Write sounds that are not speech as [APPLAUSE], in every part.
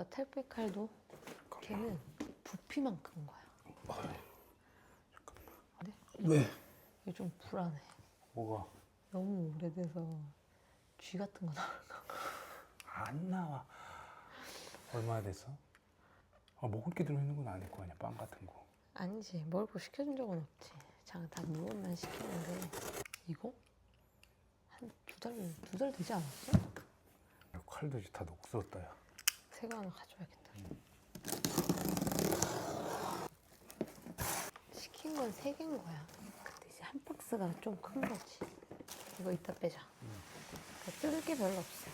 나 택배 칼도 걔는 부피만 큰 거야. 왜? 이게 좀 불안해. 뭐가? 너무 오래돼서 쥐 같은 거 나올 거. 안 나와. 얼마나 됐어? 아, 먹을 게 들어있는 건 아닐 거 아니야. 빵 같은 거. 아니지 먹을 거 시켜준 적은 없지. 장다 무언만 시키는데 이거 한 두 달 두 달 되지 않았어? 야, 칼도 이제 다 녹슬었다 야. 새거 하나 가져야겠다. 시킨 건 세 개인 거야. 근데 이제 한 박스가 좀 큰 거지. 이거 이따 빼자. 그러니까 뜯을 게 별로 없어.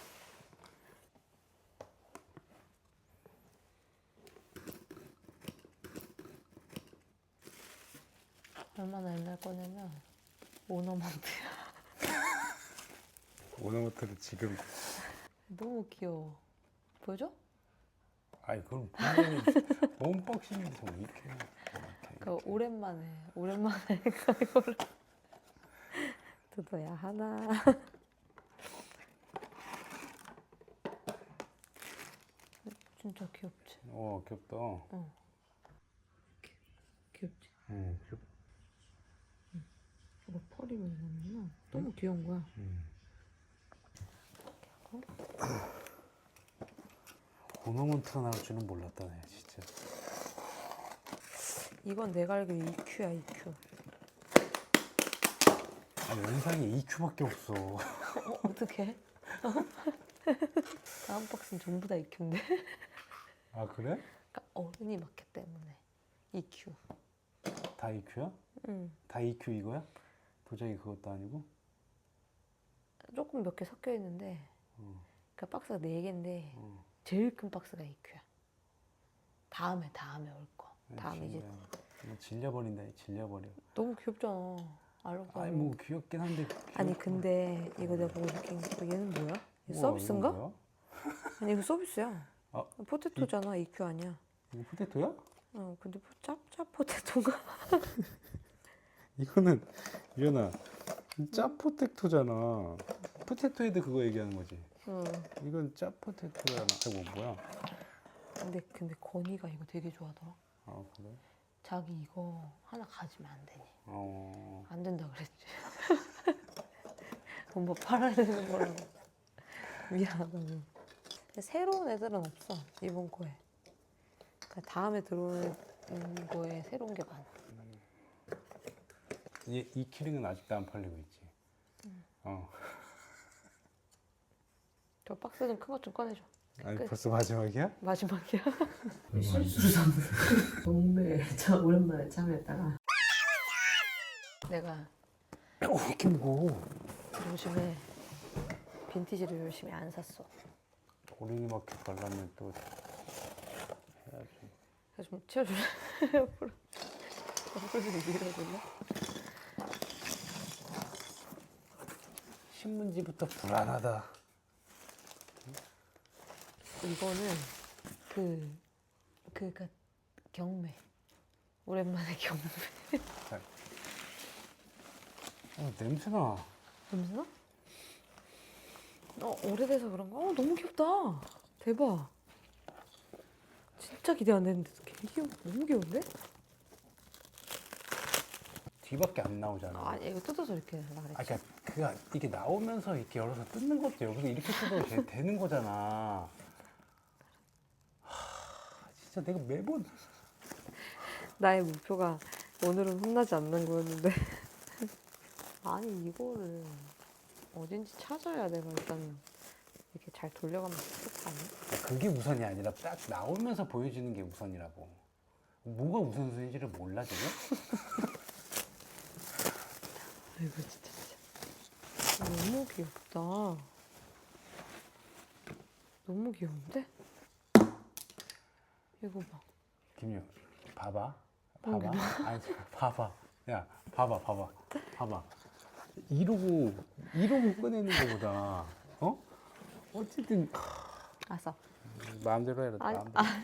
얼마나 옛날 거냐면 오너먼트야. 오너마트를 지금 너무 귀여워. 보여줘? 아니 그럼 분명히 언박싱에서 왜 이렇게 이렇게, 그 오랜만에 오랜만에 [LAUGHS] 이거를 뜯어야 하나. [LAUGHS] 진짜 귀엽지? 어 귀엽다. 귀엽지? 응. 귀엽. 이거 펄이 뭐냐면 너무 귀여운 거야. 음. 오너먼트가 나올 줄은 몰랐다 네 진짜. 이건 내가 알기로 EQ야 EQ. 아니 영상에 EQ밖에 없어. 어 어떻게? [LAUGHS] 다음 박스는 전부 다 EQ인데. 아 그래? 그러니까 어른이 맞기 때문에 EQ. 다 EQ야? 응. 다 EQ 이거야? 도자기 그것도 아니고? 조금 몇 개 섞여 있는데. 어. 그러니까 박스가 네 개인데 어. 제일 큰 박스가 EQ야. 다음에 다음에 올 거. 다음에 이제 뭐 질려버린다 질려버려. 너무 귀엽잖아. 알록달록. 아니 뭐 귀엽긴 한데. 아니 귀엽- 근데 이거 내가 보고 느낀 게 어, 얘는 뭐야? 얘 우와, 서비스인가? 이건 뭐야? 아니 이거 서비스야. 아, 포테토잖아. EQ 아니야. 이거 포테토야? 어 근데 뭐 짭짭 포테토인가? [LAUGHS] 이거는 유연아 짜 포테토잖아. 포테토헤드 그거 얘기하는 거지. 응. 이건 짜 포테토잖아. 이거 뭐야? 근데 근데 건이가 이거 되게 좋아하더라. 아 그래? 자기 이거 하나 가지면 안 되니? 어. 안 된다 그랬지. [LAUGHS] 엄마 팔아야 되는 거라고. [LAUGHS] 미안하다고. 근데 새로운 애들은 없어 이번 거에. 그러니까 다음에 들어오는 거에 새로운 게 많아. 이, 이 키링은 아직도 안 팔리고 있지. 어. 저 박스 좀 큰 것 좀 꺼내줘. 아니 끝. 벌써 마지막이야? 마지막이야. [LAUGHS] 실수로 산 동네 참 오랜만에 참여했다가 내가 어, 왜 이렇게 무거워? 요즘에 빈티지를 열심히 안 샀어. 오링이 마켓 가려면 또 해야지. 그래서 좀 치워줄래? [LAUGHS] 옆으로. 옆으로 좀 밀어줄래? 신문지부터 불안하다. 이거는 그, 그니까 경매. 오랜만에 경매. 어, 냄새나. 냄새나? 어, 오래돼서 그런가? 어, 너무 귀엽다. 대박. 진짜 기대 안 됐는데 개 귀여 너무 귀여운데? 뒤밖에 안 나오잖아. 아, 이거 뜯어서 이렇게 하려고 아. 그러니까 그가 이게 나오면서 이렇게 열어서 뜯는 것도 여기서 이렇게 뜯어도 돼- 되는 거잖아. 하, 진짜 내가 매번 나의 목표가 오늘은 혼나지 않는 거였는데 [LAUGHS] 아니 이거를 어딘지 찾아야 내가 일단 이렇게 잘 돌려가면서 거 아니야? 그게 우선이 아니라 딱 나오면서 보여주는 게 우선이라고. 뭐가 우선순위인지를 몰라 지금? [LAUGHS] 아이고 진짜 진짜 너무 귀엽다 너무 귀여운데? 이거 봐 김유, 봐봐, 봐봐. 아니 봐봐. 야, 봐봐, 봐봐, 봐봐. 이러고 이러고 꺼내는 거보다 어? 어쨌든 알았어 마음대로 해라. 아니, 마음대로.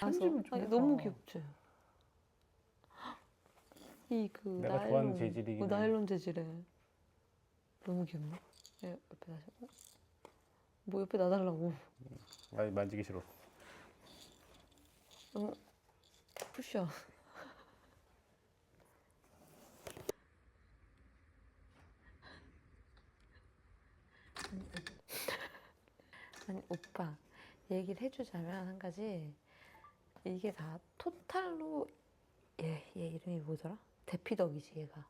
편집을 좀 아니, 해봐. 너무 귀엽지? 이그 내가 좋아하는 재질이긴 그 해. 나일론 재질에 너무 귀엽네 예, 옆에 다시 어? 뭐 옆에 놔달라고. 아니 만지기 싫어. 푸셔. 아니 오빠 얘기를 해주자면 한 가지 이게 다 토탈로 얘, 얘 이름이 뭐더라? 대피덕이지 얘가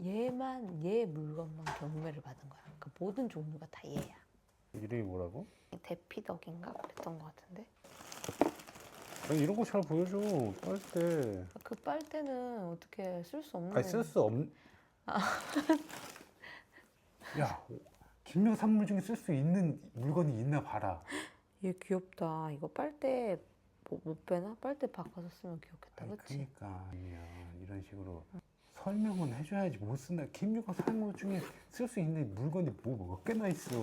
얘만 얘 물건만 경매를 받은 거야 그러니까 모든 종류가 다 얘야 이름이 뭐라고? 대피덕인가 그랬던 것 같은데 아니 이런 거 잘 보여줘. 빨대. 그 빨대는 어떻게 쓸 수 없는 아니 쓸 수 없. [LAUGHS] 야 김영 산물 중에 쓸 수 있는 물건이 있나 봐라. 얘 귀엽다. 이거 빨대 뭐, 못 빼나? 빨대 바꿔서 쓰면 귀엽겠다. 아니, 그치? 그러니까 아니야 이런 식으로 설명은 해줘야지 못 쓴다. 김유가 산물 중에 쓸 수 있는 물건이 뭐 몇 개나 있어.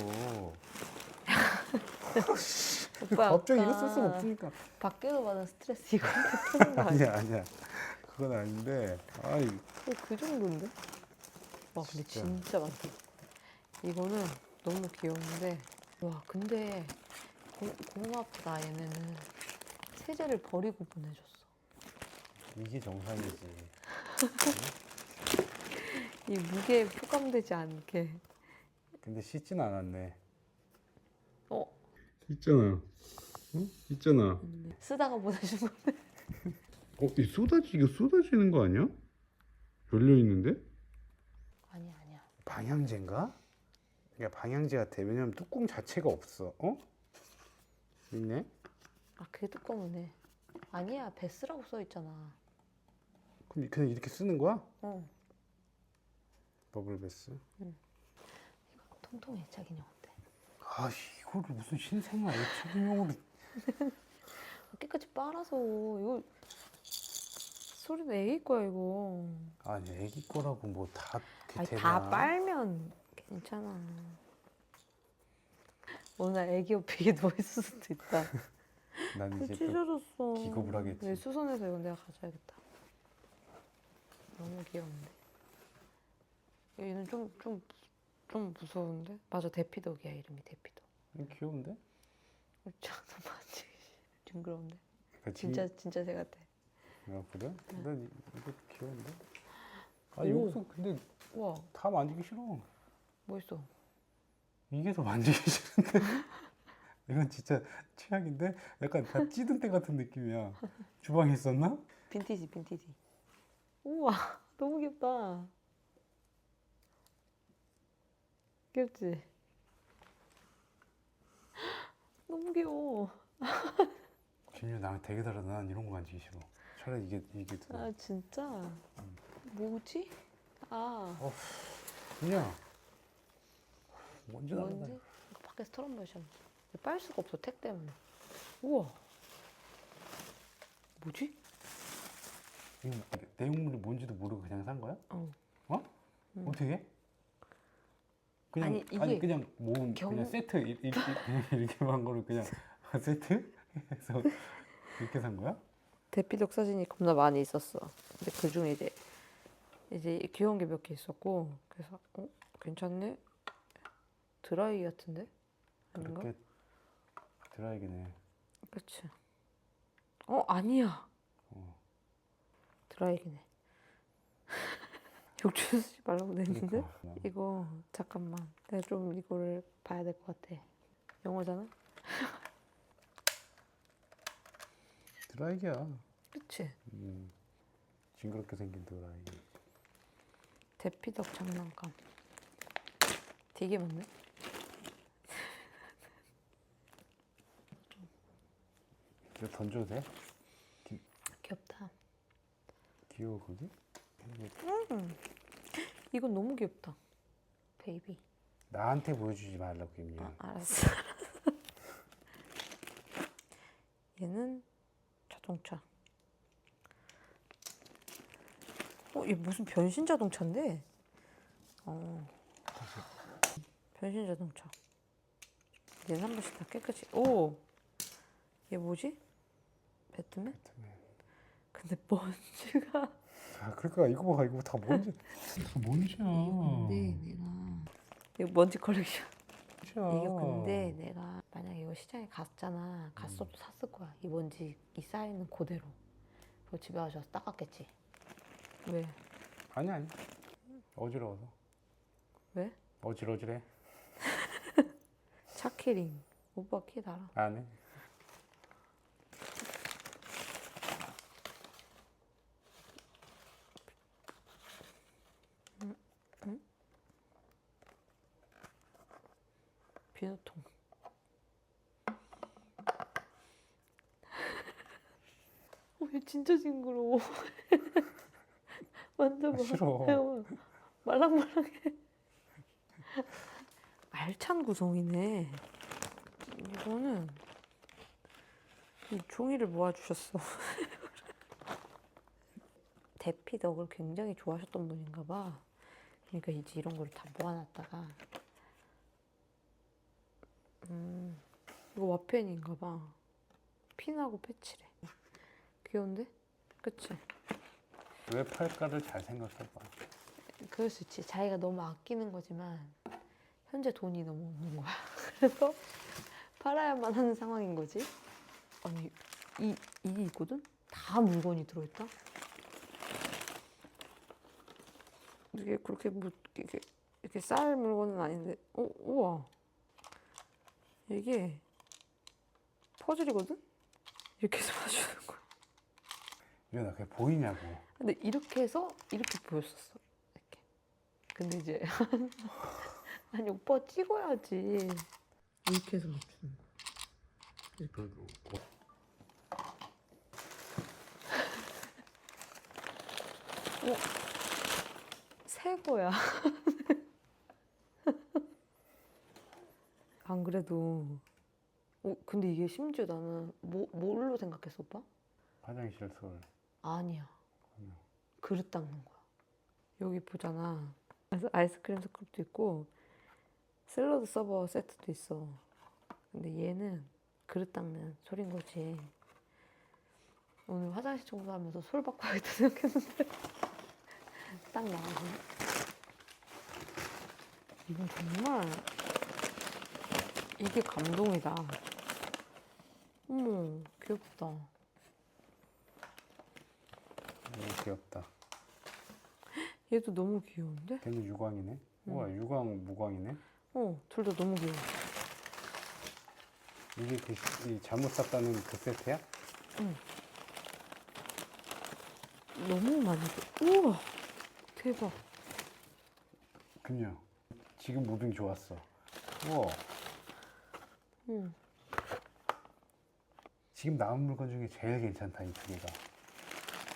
[LAUGHS] 오빠 갑자기 이거 쓸 수가 없으니까. 밖에서 받은 스트레스 이거 [LAUGHS] 푸는 거 아니야? 아니야 아니야. 그건 아닌데. 아이 그, 그 정도인데? 와 근데 진짜. 진짜 많다. 이거는 너무 귀여운데 와 근데 고, 고맙다 얘네는 세제를 버리고 보내줬어. 이게 정상이지. [LAUGHS] 이 무게에 포함되지 않게. 근데 씻진 않았네. 어 있잖아. 응? 있잖아. 쓰다가 보내준 거. 어, 이 쏟아지 이거 쏟아지는 거 아니야? 열려 있는데? 아니야 아니야. 방향제인가? 그러니까 방향제 같아. 왜냐면 뚜껑 자체가 없어. 어? 있네. 아 그게 뚜껑이네. 아니야 베스라고 써 있잖아. 그럼 그냥 이렇게 쓰는 거야? 어. 버블 베스. 통통해 자기는 어때? 아이 거를 무슨 신생아 애착용으로 [LAUGHS] 깨끗이 빨아서 이거 소리도 애기 거야 이거. 아니 애기 거라고 뭐 다 아니 다 빨면 괜찮아. 오늘 애기 옆에 이게 누워 있을 수도 있다. [LAUGHS] 난 이제 또 찢어졌어. 기겁을 하겠지. 네, 수선해서 이건 내가 가져야겠다. 너무 귀여운데. 얘는 좀 좀 좀 무서운데? 맞아 대피덕이야 이름이 대피덕. 음, 귀여운데? 저도 [LAUGHS] 만지기 징그러운데. 그러니까 진짜 진짜 새 같아. 지- 아 그래? 난 이- 이거 귀여운데? 아 오. 여기서 근데 우와 다 만지기 싫어. 뭐 있어? 이게 더 만지기 싫은데? [LAUGHS] 이건 진짜 최악인데? 약간 다 찌든 때 같은 느낌이야. 주방에 있었나? 빈티지 빈티지. 우와 [LAUGHS] 너무 귀엽다. 귀엽지? 너무 귀여워. 김유 나랑 되게 다르다. 난 이런 거 만지기 싫어. 차라리 이게 이게 더. 아 진짜? 뭐지? 아 그냥 먼지 나는 뭔지? 이거 밖에서 털어보셔. 빨 수가 없어 택 때문에. 우와. 뭐지? 내용물이 뭔지도 모르고 그냥 산 거야? 어. 어? 음. 어떻게? 그냥 아니, 아니, 이게 그냥 모은 경- 그냥 세트 이- 이- [LAUGHS] 이- 이렇게 한 거를 그냥 [LAUGHS] 세트 해서 이렇게 산 거야? 대피덕 사진이 겁나 많이 있었어. 근데 그 중에 이제 이제 귀여운 게 몇 개 있었고 그래서 어 괜찮네. 드라이 같은데 아닌가? 그렇게 드라이기네. 그렇지. 어 아니야. 어. 드라이기네. 욕주 쓰지 말라고 냈는데 그러니까. 이거 잠깐만 내가 좀 이거를 봐야 될 것 같아. 영어잖아. [LAUGHS] 드라이기야. 그렇지. 음, 징그럽게 생긴 드라이기. 대피덕 장난감. 되게 많네. 이거 던져도 돼? 귀엽다. 귀여워 거 기? 이건 너무 귀엽다. 베이비. 나한테 보여주지 말라고 김유. 아, 알았어. [LAUGHS] 얘는 자동차. 어, 얘 무슨 변신 자동차인데? 어. 변신 자동차. 얘는 한 번씩 다 깨끗이. 오! 얘 뭐지? 배트맨? 근데 [LAUGHS] 먼지가. 아 그러니까 이거 봐 이거 다 뭔지 다 뭔지야. 내가. 이거 먼지 컬렉션. 이게 근데 내가 만약에 이거 시장에 갔잖아. 갔어도 샀을 거야. 이 먼지 이 쌓이는 그대로. 그리고 집에 와서 닦았겠지. 왜? 아니 아니. 어지러워서. 왜? 어질어질해. [LAUGHS] 차키링. 오빠 키 달아. 안 해. 비누통. 어, 얘 진짜 징그러워. [LAUGHS] 만져봐. 아, 싫어. 해봐. 말랑말랑해. [LAUGHS] 알찬 구성이네. 이거는 이 종이를 모아주셨어. [LAUGHS] 대피덕을 굉장히 좋아하셨던 분인가 봐. 그러니까 이제 이런 거를 다 모아놨다가 음 이거 와펜인가 봐. 핀하고 패치래. 귀여운데? 그치? 왜 팔까를 잘 생각해봐. 그럴 수 있지. 자기가 너무 아끼는 거지만 현재 돈이 너무 없는 거야. [LAUGHS] 그래서 팔아야만 하는 상황인 거지. 아니 이 이게 있거든? 다 물건이 들어있다. 이게 그렇게 뭐 이게 이렇게 쌀 물건은 아닌데, 어 우와 이게 퍼즐이거든? 이렇게 해서 [LAUGHS] 맞추는 거야. 유연아 그게 보이냐고. 근데 이렇게 해서 이렇게 보였었어. 이렇게. 근데 이제 [LAUGHS] 아니 오빠 찍어야지. 이렇게 해서 맞추는 거야. 그래도 뭐새 거야. [LAUGHS] 안 그래도. 어, 근데 이게 심지어 나는 뭐, 뭘로 생각했어, 오빠? 화장실 솔. 아니야. 그릇 닦는 거야. 여기 보잖아. 그래서 아이스크림 스크럽도 있고 샐러드 서버 세트도 있어. 근데 얘는 그릇 닦는 소린 거지. 오늘 화장실 청소하면서 솔 바꿔야겠다 생각했는데 [LAUGHS] 딱 나가네. 이건 정말 이게 감동이다. 어머 귀엽다. 너무 귀엽다. 얘도 너무 귀여운데? 걔는 유광이네. 우와 유광 무광이네. 어, 둘 다 너무 귀여워. 이게 그 시- 이 잘못 샀다는 그 세트야? 너무 많이 들 우와, 대박. 그냥 지금 무빙 좋았어. 우와 응. 지금 나온 물건 중에 제일 괜찮다 이 두 개가.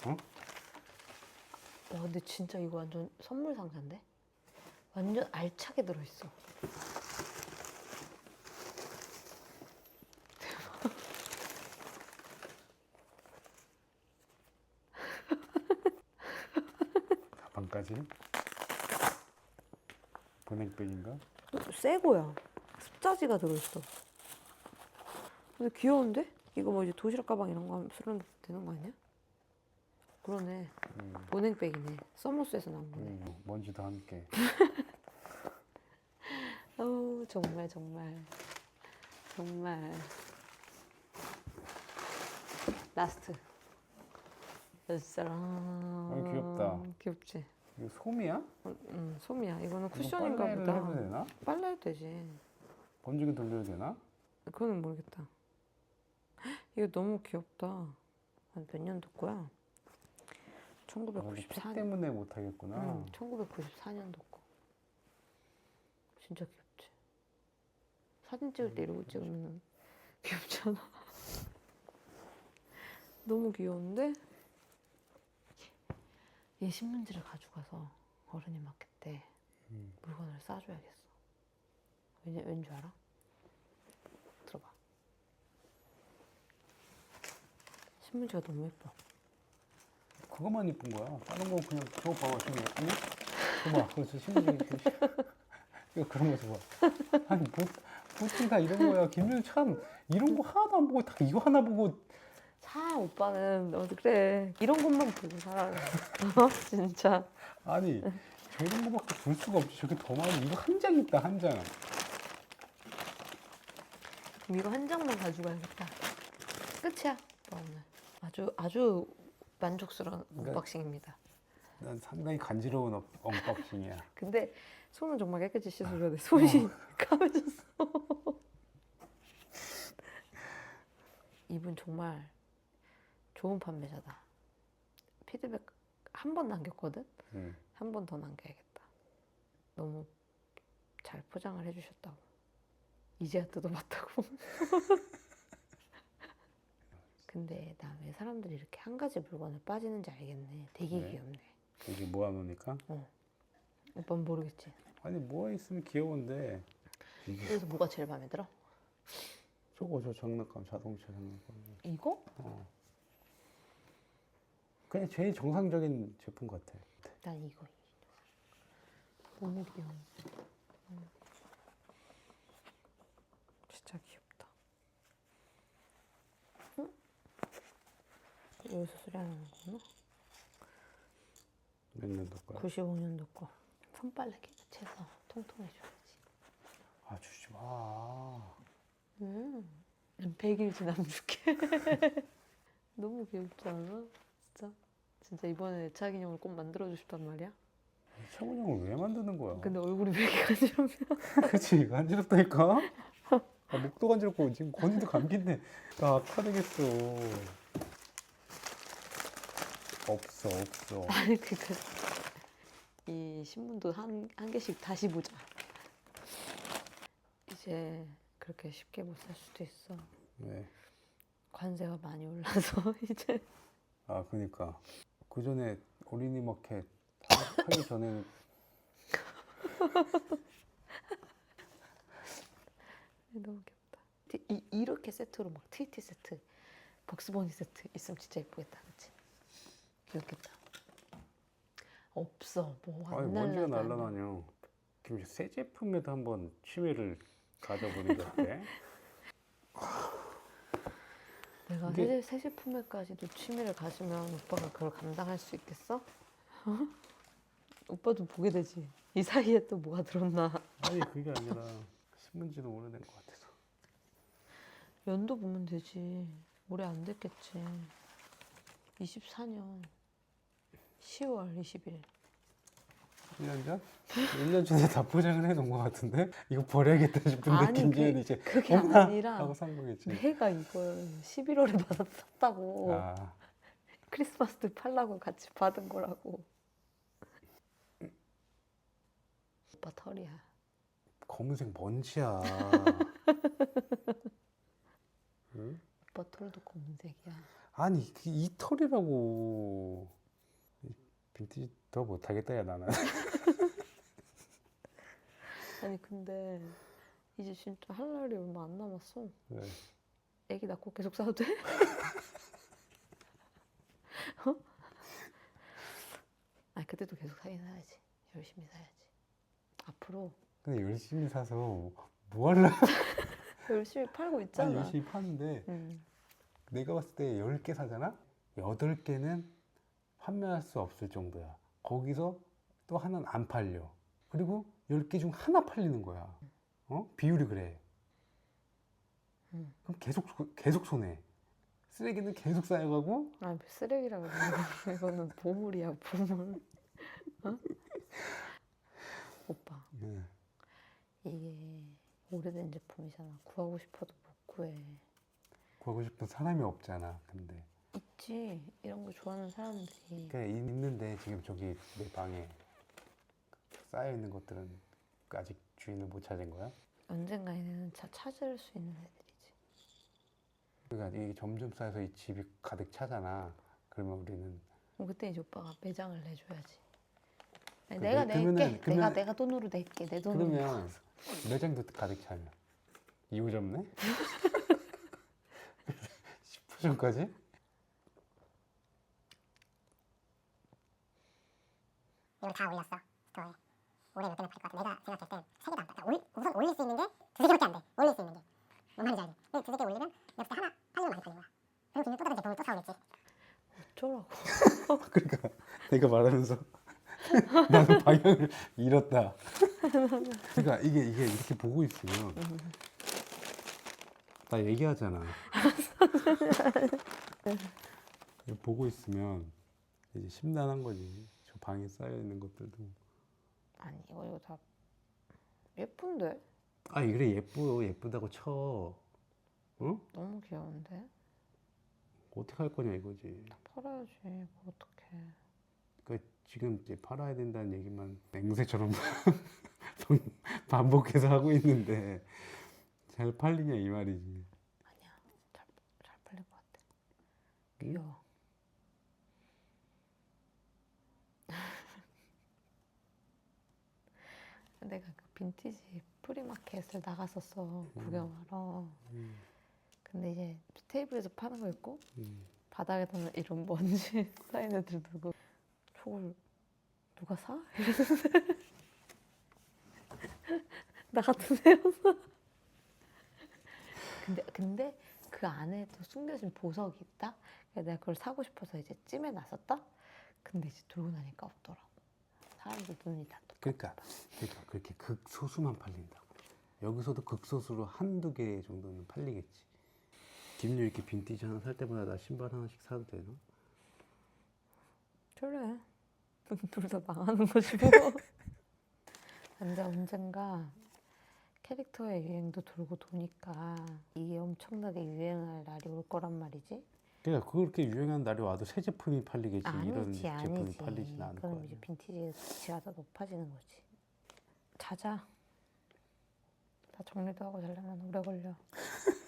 어? 와, 근데 진짜 이거 완전 선물 상자인데? 완전 알차게 들어있어. [LAUGHS] 가방까지. 보냉백인가? 어, 새 거야. 습자지가 들어있어. 근데 귀여운데? 이거 뭐 이제 도시락 가방 이런 거 하면 쓰면 되는 거 아니야? 그러네. 음, 보냉백이네. 서머스에서 나온 거네. 음, 먼지도 함께. [LAUGHS] 어우, 정말, 정말. 정말. 라스트. 짜란. 어, 귀엽다. 귀엽지? 이거 솜이야? 어, 음, 솜이야. 이거는 이거 쿠션인가 빨래를 보다. 해도 되나? 빨래 해도 되지. 번지기 돌려도 되나? 그거는 모르겠다. 헉, [GASPS] 이거 너무 귀엽다. 한몇 년도 거야? 아, 근데 팩 1994년. 때문에 못 하겠구나. 응, 1994년도 거. 진짜 귀엽지. 사진 찍을 때 이러고 찍으면 귀엽잖아. [LAUGHS] 너무 귀여운데? 얘 신문지를 가져가서 어른이 마켓 때 음. 물건을 싸줘야겠어. 왜냐, 왠줄 알아? 들어봐. 신문지가 너무 예뻐. 그거만 이쁜 거야. 다른 거 그냥 저거 봐봐 지금 예쁘니? 봐봐 그래서 신문지 이거 그런 거 줘봐. 아니 보, 다 이런 거야. 김준 참 이런 거 하나도 안 보고 다 이거 하나 보고 참 오빠는 어 그래 이런 것만 보고 살아. 어? [LAUGHS] 진짜. 아니 저런 거밖에 볼 수가 없지. 저게 더 많이 이거 한 장 있다 한 장. 그럼 이거 한 장만 가져가야겠다. 끝이야. 오빠 오늘 아주 아주 만족스러운 그러니까- 언박싱입니다. 난 상당히 간지러운 어- 언박싱이야. [LAUGHS] 근데 손은 정말 깨끗이 씻어줘야 돼. 손이 까매졌어. [LAUGHS] 이분 정말 좋은 판매자다. 피드백 한 번 남겼거든. 응. 한번 더 남겨야겠다. 너무 잘 포장을 해주셨다고. 이제야 뜯어봤다고. [LAUGHS] 근데 나 왜 사람들이 이렇게 한 가지 물건에 빠지는지 알겠네. 되게 네. 귀엽네. 이게 모아놓으니까 오빠는 모르겠지. 아니 모아 있으면 귀여운데 이게 그래서 뭐가 제일 마음에 들어? 저거 저 장난감 자동차 장난감. 이거? 어. 그냥 제일 정상적인 제품 같아. 난 이거. 너무 귀여워. 음. 진짜 귀엽다. 응? 여기서 수리하는 거구나. 몇 년도 거야? 95년도 거. 손빨래 깨끗해서 통통해줘야지. 아 주지 마. 음. 100일 지나면 줄게. [LAUGHS] 너무 귀엽지 않아? 진짜? 진짜 이번에 애착 인형을 꼭 만들어주고 싶단 말이야? 최고 형을 왜 만드는 거야? 근데 얼굴이 왜 이렇게 간지럽냐? [LAUGHS] 그치 간지럽다니까. 아, 목도 간지럽고 지금 건이도 감긴데 나 아파 되겠어. 없어 없어. [LAUGHS] 아니 그니까 이 신문도 한, 한 개씩 다시 보자. 이제 그렇게 쉽게 못 살 수도 있어. 네. 관세가 많이 올라서 [LAUGHS] 이제. 아 그니까. 그 전에 어린이 마켓 하- 하기 전에는 [LAUGHS] 너무 귀엽다. 티- 이, 이렇게 세트로 막 트위티 세트 벅스버니 세트 있으면 진짜 예쁘겠다. 그치? 귀엽겠다 없어 뭐안 아니 먼지가 날라다녀 날라다녀. 그럼 새 제품에도 한번 취미를 가져보는 게 어때? [LAUGHS] 내가 이게- 새, 새 제품에까지도 취미를 가지면 오빠가 그걸 감당할 수 있겠어? 어? [LAUGHS] 오빠도 보게 되지. 이 사이에 또 뭐가 들었나. 아니 그게 아니라 신문지도 오래된 것 같아서. 연도 보면 되지. 오래 안 됐겠지. 24년 10월 20일. 1년 전? 1년 전에 다 포장을 해놓은 것 같은데? 이거 버려야겠다 싶은데 아니, 김지현이 그- 이제 그게 엄마! 아니라 하고 산 거겠지. 내가 이걸 11월에 받아 샀다고. 아 크리스마스 때 팔라고 같이 받은 거라고. 오빠 털이야. 검은색 먼지야. [LAUGHS] 응? 오빠 털도 검은색이야. 아니 그이 털이라고. 이 빈티지 더 못하겠다 야 나는. [LAUGHS] 아니 근데 이제 진짜 할 날이 얼마 안 남았어. 네. 애기 낳고 계속 사도 돼? [LAUGHS] 어? 아 그때도 계속 사긴 사야지. 열심히 사야지. 앞으로 근데 열심히 사서 뭐 할라? [LAUGHS] 열심히 팔고 아니 있잖아. 열심히 파는데 음. 내가 봤을 때 10개 사잖아? 8개는 판매할 수 없을 정도야. 거기서 또 하나는 안 팔려. 그리고 10개 중 하나 팔리는 거야. 어? 비율이 그래. 음. 그럼 계속, 소- 계속 손해. 쓰레기는 계속 쌓여가고, 뭐 쓰레기라고 이거는 보물이야 보물. 어? 오빠 예. 이게 오래된 제품이잖아. 구하고 싶어도 못 구해. 구하고 싶은 사람이 없잖아, 근데. 있지 이런 거 좋아하는 사람들이. 그러니까 있는데 지금 저기 내 방에 쌓여 있는 것들은 아직 주인을 못 찾은 거야? 언젠가에는 차 찾을 수 있는 애들이지. 그러니까 이게 점점 쌓여서 이 집이 가득 차잖아. 그러면 우리는 그럼 그때 이제 오빠가 매장을 내줘야지. 아니, 그 내가 매- 낼게. 그러면은- 내가 그러면- 내가 돈으로 낼게. 내 돈으로. 그러면 매장도 가득 차면 이호점네? [LAUGHS] [LAUGHS] 10호점까지? 이걸 다 올렸어 스토어에 올해 몇 개나 팔것 같아 내가 생각했을 땐세 개도 안 팔아 올, 우선 올릴 수 있는 게 두세 개밖에 안 돼 올릴 수 있는 게 뭔 말인지 알지? 근데 두세 개 올리면 내가 그때 하나 팔리면 많이 팔린 거야 그럼 김이 또 다른 제품을 또 사오겠지 어쩌라고. [LAUGHS] 그러니까 내가 말하면서 [LAUGHS] 나는 방향을 잃었다. 그러니까 이게 이게 이렇게 보고 있으면 나 얘기하잖아. [LAUGHS] 보고 있으면 이제 심란한 거지. 저 방에 쌓여 있는 것들도. 아니 이거 이거 다 예쁜데? 아 그래 예뻐 예쁘다고 쳐. 응? 너무 귀여운데? 어떻게 할 거냐 이거지. 팔아야지 뭐 어떡해 그 지금 이제 팔아야 된다는 얘기만 앵무새처럼 [LAUGHS] 반복해서 하고 있는데 잘 팔리냐 이 말이지. 아니야 잘, 잘 팔릴 것 같아 귀여워 내가 그 빈티지 프리마켓을 나갔었어 구경하러. 음, 근데 이제 테이블에서 파는 거 있고 음. 바닥에다가 이런 먼지 [LAUGHS] 쌓인 애들 두고 저걸 누가 사? [LAUGHS] 나 같은 애였어. 근데 근데 그 안에 또 숨겨진 보석이 있다? 그래서 내가 그걸 사고 싶어서 이제 찜해 놨었다? 근데 이제 들고 나니까 없더라고. 사람들 눈이 다 그러니까 그러니까 그렇게 극소수만 팔린다고. 여기서도 극소수로 한두 개 정도는 팔리겠지. 김유 이렇게 빈티지 하나 살 때마다 나 신발 하나씩 사도 되나? 그래. [LAUGHS] 둘다 망하는 거지 뭐. 근데 언젠가 캐릭터의 유행도 돌고 도니까 이게 엄청나게 유행할 날이 올 거란 말이지. 그러니까 그렇게 유행한 날이 와도 새 제품이 팔리겠지 이런 아니지 제품이 아니지. 팔리진 않을 거 그럼 이제. 빈티지 가치가 더 높아지는 거지. 자자. 다 정리도 하고 자려면 오래 걸려. [LAUGHS]